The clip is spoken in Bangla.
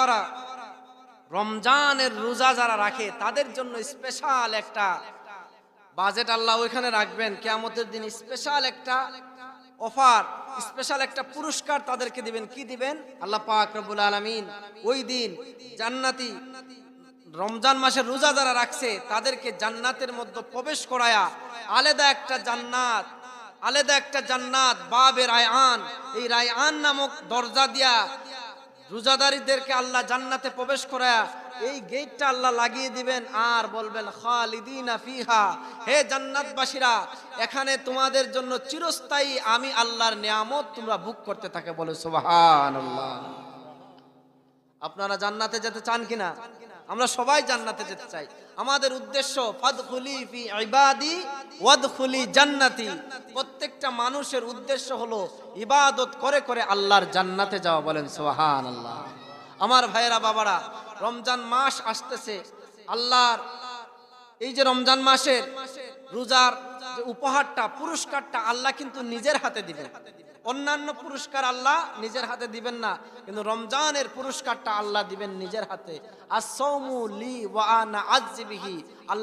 বাবারা রমজানের রোজা যারা রাখে, তাদের জন্য স্পেশাল একটা বাজেট আল্লাহ ওইখানে রাখবেন। কেয়ামতের দিন স্পেশাল একটা অফার স্পেশাল একটা পুরস্কার তাদেরকে দিবেন। কি দিবেন? আল্লাহ পাক রব্বুল আলামিন ওই দিন জান্নাতি রমজান মাসের রোজা যারা রাখছে, তাদেরকে জান্নাতের মধ্যে প্রবেশ করায়া আলাদা একটা জান্নাত, আলাদা একটা জান্নাত, বাবে রায়আন। এই রায়আন নামক দরজা দিয়া রোজাদারীদেরকে আল্লাহ জান্নাতে প্রবেশ করায়া এই গেটটা আল্লাহ লাগিয়ে দিবেন। আর বলবেন, খালিদিনা ফিহা। হে জান্নাতবাসীরা, এখানে তোমাদের জন্য চিরস্থায়ী আমি আল্লাহর নিয়ামত তোমরা ভোগ করতে থাকে বলে সুবহানাল্লাহ। আপনারা জান্নাতে যেতে চান কিনা? আমরা সবাই জান্নাতে যেতে চাই। আমাদের উদ্দেশ্য ইবাদি, ওয়াদখুলি জান্নাতি। প্রত্যেকটা মানুষের উদ্দেশ্য হলো ইবাদত করে করে আল্লাহর জান্নাতে যাওয়া বলেন, সুবহানাল্লাহ। আমার ভাইয়েরা, বাবারা, রমজান মাস আসতেছে। আল্লাহর এই যে রমজান মাসের রোজার যে উপহারটা, পুরস্কারটা আল্লাহ কিন্তু নিজের হাতে দিবেন। অন্যান্য পুরস্কার আল্লাহ নিজের হাতে দিবেন না, কিন্তু রমজানের পুরস্কারটা আল্লাহ দিবেন নিজের হাতে। আসৌমু লি ওয়া আনা আল্লাহ